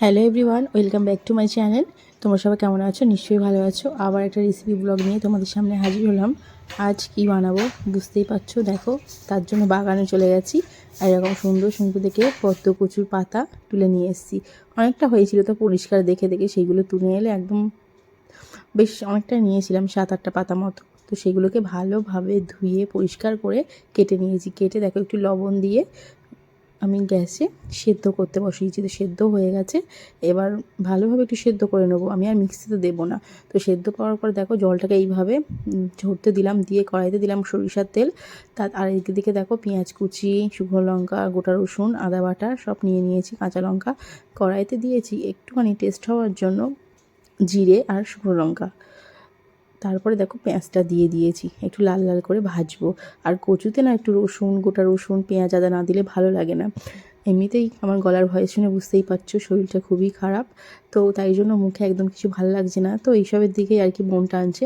Hello everyone welcome back to my channel তোমরা সবাই কেমন আছো? নিশ্চয়ই ভালো আছো। আবার একটা রেসিপি ব্লগ নিয়ে তোমাদের সামনে হাজির হলাম। আজ কি বানাবো বুঝতেই পারছ? দেখো, তার জন্য বাগানে চলে গেছি। আর এরকম সুন্দর সুন্দর দেখে পদ্ম কচুর পাতা তুলে নিয়ে এসেছি। অনেকটা হয়েছিল তো পরিষ্কার দেখে দেখে সেইগুলো তুলে এলে একদম বেশ অনেকটা নিয়েছিলাম, সাত আটটা পাতা মতো। তো সেগুলোকে ভালোভাবে ধুয়ে, পরিষ্কার করে কেটে নিয়েছি। কেটে দেখো একটু লবণ দিয়ে আমি গ্যাসে সেদ্ধ করতে বসিয়েছি, তো সেদ্ধ হয়ে গেছে। এবার ভালোভাবে একটু সেদ্ধ করে নেব। আমি আর মিক্সিতে দেবো না। তো সেদ্ধ করার পর দেখো জলটাকে এইভাবে ঝরতে দিলাম, দিয়ে কড়াইতে দিলাম সরিষার তেল। তার আর দিকে দেখো পেঁয়াজ কুচি, শুকনো লঙ্কা, গোটা রসুন, আদা বাটা সব নিয়ে নিয়েছি, কাঁচা লঙ্কা। কড়াইতে দিয়েছি একটুখানি টেস্ট হওয়ার জন্য জিরে আর শুকনো লঙ্কা। তারপরে দেখো পেঁয়াজটা দিয়ে দিয়েছি। একটু লাল লাল করে ভাজবো। আর কচুতে না একটু রসুন, গোটা রসুন, পেঁয়াজ, আদা না দিলে ভালো লাগে না। এমনিতেই আমার গলার ভয়েস শুনে বুঝতেই পারছ, শরীরটা খুবই খারাপ। তো তাই জন্য মুখে একদম কিছু ভালো লাগছে না। তো এইসবের দিকেই আর কি মন টানছে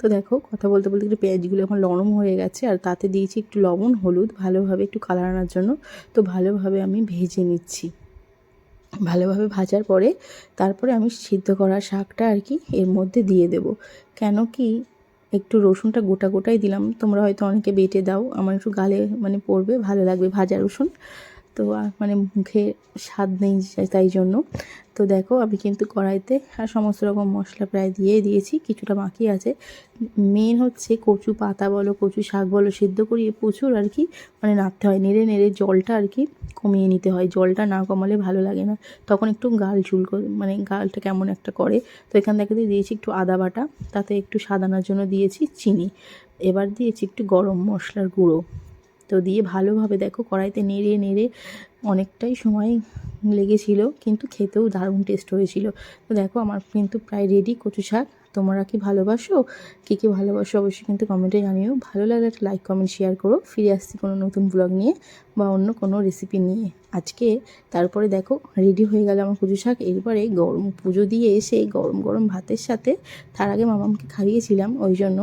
তো দেখো, কথা বলতে বলতে একটু পেঁয়াজগুলো এখন নরম হয়ে গেছে। আর তাতে দিয়েছি একটু লবণ, হলুদ, ভালোভাবে একটু কালার আনার জন্য। তো ভালোভাবে আমি ভেজে নিচ্ছি। ভালোভাবে ভাজার পরে তারপরে আমি সিদ্ধ করা শাকটা আর কি এর মধ্যে দিয়ে দেব। কেন কি একটু রসুনটা গোটা গোটাই দিলাম, তোমরা হয়তো অনেকে বেটে দাও, আমার একটু গালে মানে পড়বে, ভালো লাগবে ভাজা রসুন। তো মানে মুখে স্বাদ নেই তাই জন্য। তো দেখো আমি কিন্তু কড়াইতে আর সমস্ত রকম মশলা প্রায় দিয়ে দিয়েছি, কিছুটা বাকি আছে। মেন হচ্ছে কচু পাতা বলো, কচু শাক বলো, সিদ্ধ করিয়ে প্রচুর আর কি মানে নাড়তে হয়। নেড়ে নেড়ে জলটা আর কি কমিয়ে নিতে হয়। জলটা না কমালে ভালো লাগে না। তখন একটু গাল চুল মানে গালটা কেমন একটা করে। তো এখান থেকে দিয়েছি একটু আদা বাটা, তাতে একটু সাদানোর জন্য দিয়েছি চিনি। এবার দিয়েছি একটু গরম মশলার গুঁড়ো। তো দিয়ে ভালোভাবে দেখো কড়াইতে নেড়ে নেড়ে অনেকটাই সময় লেগেছিল, কিন্তু খেতেও দারুণ টেস্ট হয়েছিল। তো দেখো আমার কিন্তু প্রায় রেডি কচু শাক। তোমরা কি ভালোবাসো? কী কী ভালোবাসো অবশ্যই কিন্তু কমেন্টে জানিও। ভালো লাগলে একটা লাইক কমেন্ট শেয়ার করো। ফিরে আসছি কোনো নতুন ব্লগ নিয়ে বা অন্য কোনো রেসিপি নিয়ে। আজকে তারপরে দেখো রেডি হয়ে গেল আমার কচু শাক। এরপরে গরম পুজো দিয়ে এসে গরম গরম ভাতের সাথে তার আগে মামামকে খাইয়েছিলাম, ওই জন্য।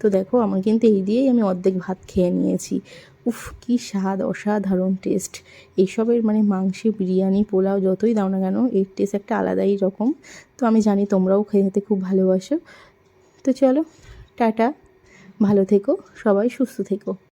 তো দেখো আমার কিন্তু এই দিয়েই আমি অর্ধেক ভাত খেয়ে নিয়েছি। উফ, কি স্বাদ, অসাধারণ টেস্ট এইসবের মানে মাংসে বিরিয়ানি, পোলাও যতই দাও না কেন, এর টেস্ট একটা আলাদাই রকম। তো আমি জানি তোমরাও খেতে খুব ভালোবাসো। তো চলো, টাটা। ভালো থেকো, সবাই সুস্থ থেকো।